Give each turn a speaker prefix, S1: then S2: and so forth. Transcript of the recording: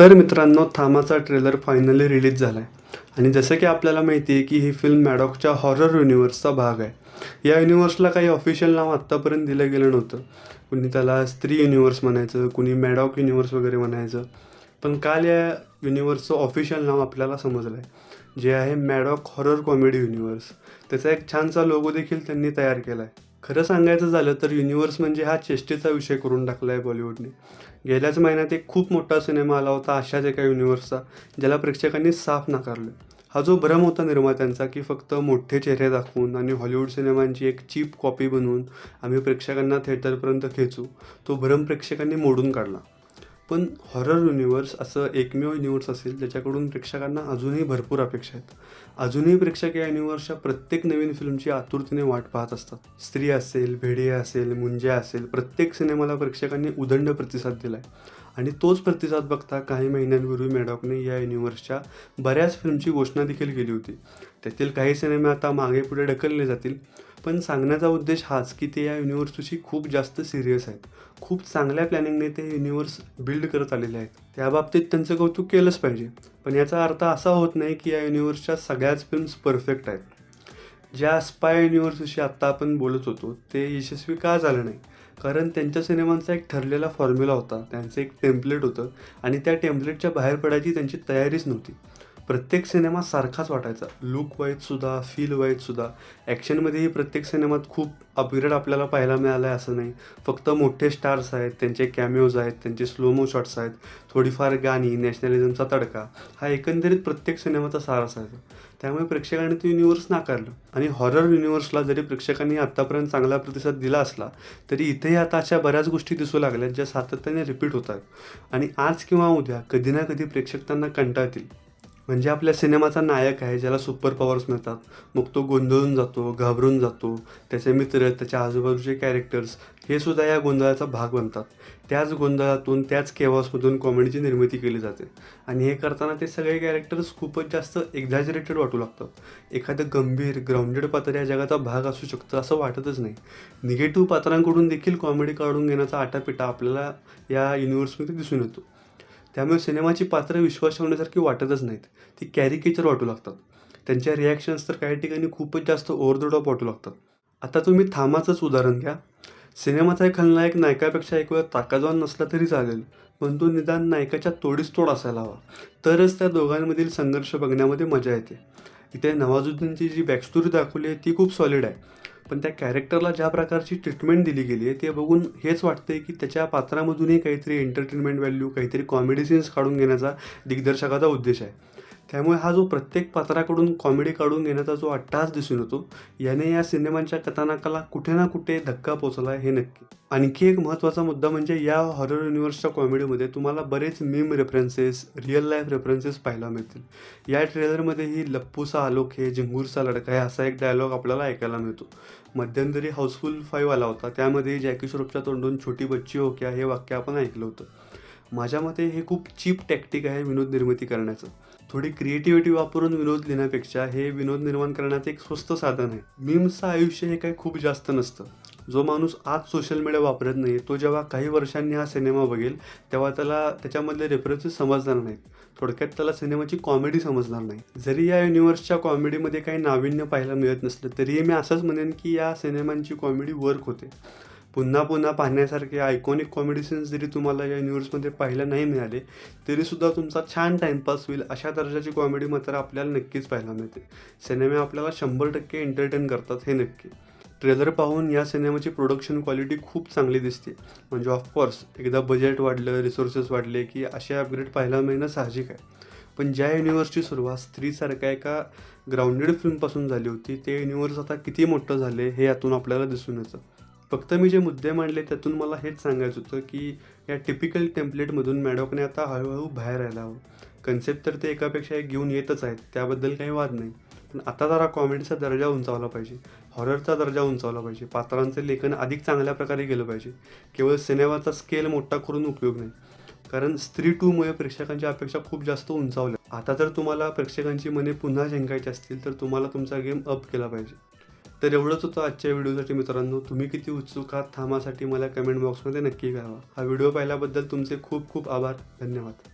S1: तर मित्रांनो थामाचा trailer finally release झाला आहे आणि जसं की आपल्याला माहिती आहे की ही फिल्म मॅडॉकच्या हॉरर युनिवर्सचा भाग आहे. या युनिवर्सला काही ऑफिशियल नाव आत्तापर्यंत दिलं गेलं नव्हतं. कुणी त्याला स्त्री युनिवर्स म्हणायचं कुणी मॅडॉक युनिवर्स वगैरे म्हणायचं. पण काल या युनिवर्सचं ऑफिशियल नाव आपल्याला समजलं आहे जे आहे मॅडॉक हॉरर कॉमेडी युनिवर्स त्याचा एक छानसा लोगो देखील त्यांनी तयार केला आहे खरं सांगायचं झालं तर युनिवर्स म्हणजे हा चेष्टेचा विषय करून टाकला आहे बॉलिवूडने गेल्याच महिन्यात एक खूप मोठा सिनेमा आला होता अशाच एका युनिवर्सचा ज्याला प्रेक्षकांनी साफ नाकारलं. हा जो भ्रम होता निर्मात्यांचा की फक्त मोठे चेहरे दाखवून आणि हॉलिवूड सिनेमांची एक चीप कॉपी बनवून आम्ही प्रेक्षकांना थिएटरपर्यंत खेचू तो भ्रम प्रेक्षकांनी मोडून काढला. पण हॉरर युनिवर्स असं एकमेव युनिवर्स असेल ज्याच्याकडून प्रेक्षकांना अजूनही भरपूर अपेक्षा आहेत. अजूनही प्रेक्षक या युनिवर्सच्या प्रत्येक नवीन फिल्मची आतुरतेने वाट पाहत असतात. स्त्री असेल भेडिया असेल मुंज्या असेल प्रत्येक सिनेमाला प्रेक्षकांनी उदंड प्रतिसाद दिला आहे आणि तोच प्रतिसाद बघता काही महिन्यांपूर्वी मॅडॉकने या युनिवर्सच्या बऱ्याच फिल्मची घोषणा देखील केली होती. त्यातील काही सिनेमे आता मागे पुढे ढकलले जातील. पण सांगण्याचा उद्देश हाच की ते या युनिवर्सशी खूप जास्त सिरियस आहेत. खूप चांगल्या प्लॅनिंगने ते युनिवर्स बिल्ड करत आलेले आहेत. त्या बाबतीत त्यांचं कौतुक केलंच पाहिजे. पण याचा अर्थ असा होत नाही की या युनिवर्सच्या सगळ्याच फिल्म्स परफेक्ट आहेत. ज्या स्पाय युनिवर्सविषयी आत्ता आपण बोलत होतो ते यशस्वी का झालं नाही? कारण त्यांच्या सिनेमांचा एक ठरलेला फॉर्म्युला होता. त्यांचं एक टेम्पलेट होतं आणि त्या टेम्पलेटच्या बाहेर पडायची त्यांची तयारीच नव्हती. प्रत्येक सिनेमा सारखाच वाटायचा. लुक वाईजसुद्धा फील वाईजसुद्धा ॲक्शनमध्येही प्रत्येक सिनेमात खूप अपग्रेड आपल्याला पाहायला मिळालं आहे असं नाही. फक्त मोठे स्टार्स आहेत त्यांचे कॅमिओज आहेत त्यांचे स्लोमो शॉट्स आहेत. थोडीफार गाणी नॅशनलिझमचा तडका हा एकंदरीत प्रत्येक सिनेमाचा सार असायचा. त्यामुळे प्रेक्षकांनी ते युनिवर्स नाकारलं. आणि हॉरर युनिवर्सला जरी प्रेक्षकांनी आत्तापर्यंत चांगला प्रतिसाद दिला असला तरी इथेही आता अशा बऱ्याच गोष्टी दिसू लागल्यात ज्या सातत्याने रिपीट होत आहेत आणि आज किंवा उद्या कधी ना कधी प्रेक्षक त्यांना कंटाळतील. म्हणजे आपल्या सिनेमाचा नायक आहे ज्याला सुपर पॉवर्स मिळतात. मग तो गोंधळून जातो घाबरून जातो. त्याचे मित्र त्याच्या आजूबाजूचे कॅरेक्टर्स हे सुद्धा या गोंधळाचा भाग बनतात. त्याच गोंधळातून त्याच केव्हासमधून कॉमेडीची निर्मिती केली जाते. आणि हे करताना ते सगळे कॅरेक्टर्स खूपच जास्त एक्झॅजरेटेड वाटू लागतात. एखादं गंभीर ग्राउंडेड पात्र या जगाचा भाग असू शकतं असं वाटतच नाही. निगेटिव्ह पात्रांकडून देखील कॉमेडी काढून घेण्याचा आटापिटा आपल्याला या युनिव्हर्समध्ये दिसून येतो. त्यामुळे सिनेमाची पात्र विश्वास ठेवण्यासारखी वाटतच नाहीत. ती कॅरिकेचर वाटू लागतात. त्यांच्या रिॲक्शन्स तर काही ठिकाणी खूपच जास्त ओव्हर द टॉप वाटू लागतात. आता तुम्ही थामाचंच उदाहरण घ्या. सिनेमाचा एक खलनायक नायकापेक्षा एक वेळ ताकाजवान नसला तरी चालेल पण तो निदान नायकाच्या तोडीस तोड असायला हवा. तरच त्या दोघांमधील संघर्ष बघण्यामध्ये मजा येते. इथे नवाजुद्दीनची जी बॅकस्टोरी दाखवली आहे ती खूप सॉलिड आहे. पण त्या कॅरेक्टरला ज्या प्रकारची ट्रीटमेंट दिली गेली आहे ते बघून हेच वाटतंय की त्याच्या पात्रामधूनही काहीतरी एंटरटेनमेंट व्हॅल्यू काहीतरी कॉमेडी सीन्स काढून घेण्याचा दिग्दर्शकाचा उद्देश आहे. त्यामुळे हा जो प्रत्येक पात्राकडून कॉमेडी काढून घेण्याचा जो अट्टहास दिसून येतो याने या सिनेमांच्या कथानकाला कुठे ना कुठे धक्का पोचला हे नक्की. आणखी एक महत्त्वाचा मुद्दा म्हणजे या हॉरर युनिव्हर्सच्या कॉमेडीमध्ये तुम्हाला बरेच meme references real life references पाहायला मिळतील. या ट्रेलरमध्येही लप्पूसा आलोक हे झिंगूरचा लडका हे असा एक डायलॉग आपल्याला ऐकायला मिळतो. मध्यंतरी हाऊसफुल फाईव्ह आला होता त्यामध्ये जॅकी श्रॉफच्या तोंडून छोटी बच्ची हो क्या हे वाक्य आपण ऐकलं होतं. माझ्या मते हे खूप चीप टॅक्टिक आहे विनोद निर्मिती करण्याचं. थोडी क्रिएटिव्हिटी वापरून विनोद लिहिण्यापेक्षा हे विनोद निर्माण करण्याचं एक स्वस्त साधन आहे. मीम्सचं आयुष्य हे काही खूप जास्त नसतं. जो माणूस आज सोशल मीडिया वापरत नाही तो जेव्हा काही वर्षांनी हा सिनेमा बघेल तेव्हा त्याला त्याच्यामधले रेफरन्सेस समजणार नाहीत. थोडक्यात त्याला सिनेमाची कॉमेडी समजणार नाही. जरी या युनिव्हर्सच्या कॉमेडीमध्ये काही नाविन्य पाहायला मिळत नसलं तरीही मी असंच म्हणेन की या सिनेमांची कॉमेडी वर्क होते. पुन्हा पुन्हा पाहण्यासारखे आयकॉनिक कॉमेडी सीन्स जरी तुम्हाला या युनिवर्समध्ये पाहायला नाही मिळाले तरीसुद्धा तुमचा छान टाईमपास होईल अशा दर्जाची कॉमेडी मात्र आपल्याला नक्कीच पाहायला मिळते. सिनेमे आपल्याला शंभर टक्के एंटरटेन करतात हे नक्की. ट्रेलर पाहून या सिनेमाची प्रोडक्शन क्वालिटी खूप चांगली दिसते. म्हणजे ऑफकोर्स एकदा बजेट वाढलं रिसोर्सेस वाढले की असे अपग्रेड पाहायला मिळणं साहजिक आहे. पण ज्या युनिवर्सची सुरुवात स्त्रीसारख्या एका ग्राउंडेड फिल्मपासून झाली होती ते युनिवर्स आता किती मोठं झाले हे यातून आपल्याला दिसून येतं. फक्त मी जे मुद्दे मांडले त्यातून मला हेच सांगायचं होतं की या टिपिकल टेम्पलेटमधून मॅडॉकने आता हळूहळू बाहेर यायला हवं कन्सेप्ट तर ते एकापेक्षा एक घेऊन येतच आहेत त्याबद्दल काही वाद नाही. पण आता जरा कॉमेडीचा दर्जा उंचावला पाहिजे हॉररचा दर्जा उंचावला पाहिजे पात्रांचं लेखन अधिक चांगल्या प्रकारे केलं पाहिजे. केवळ सिनेमाचा स्केल मोठा करून उपयोग नाही. कारण स्त्री टूमुळे प्रेक्षकांच्या अपेक्षा खूप जास्त उंचावल्या. आता जर तुम्हाला प्रेक्षकांची मने पुन्हा जिंकायची असतील तर तुम्हाला तुमचा गेम अप केला पाहिजे. तर एवढंच होतं आजच्या व्हिडिओसाठी मित्रांनो. तुम्ही किती उत्सुक आहात थांबासाठी मला कमेंट बॉक्समध्ये नक्की कळवा. हा व्हिडिओ पाहिल्याबद्दल तुमचे खूप खूप आभार. धन्यवाद.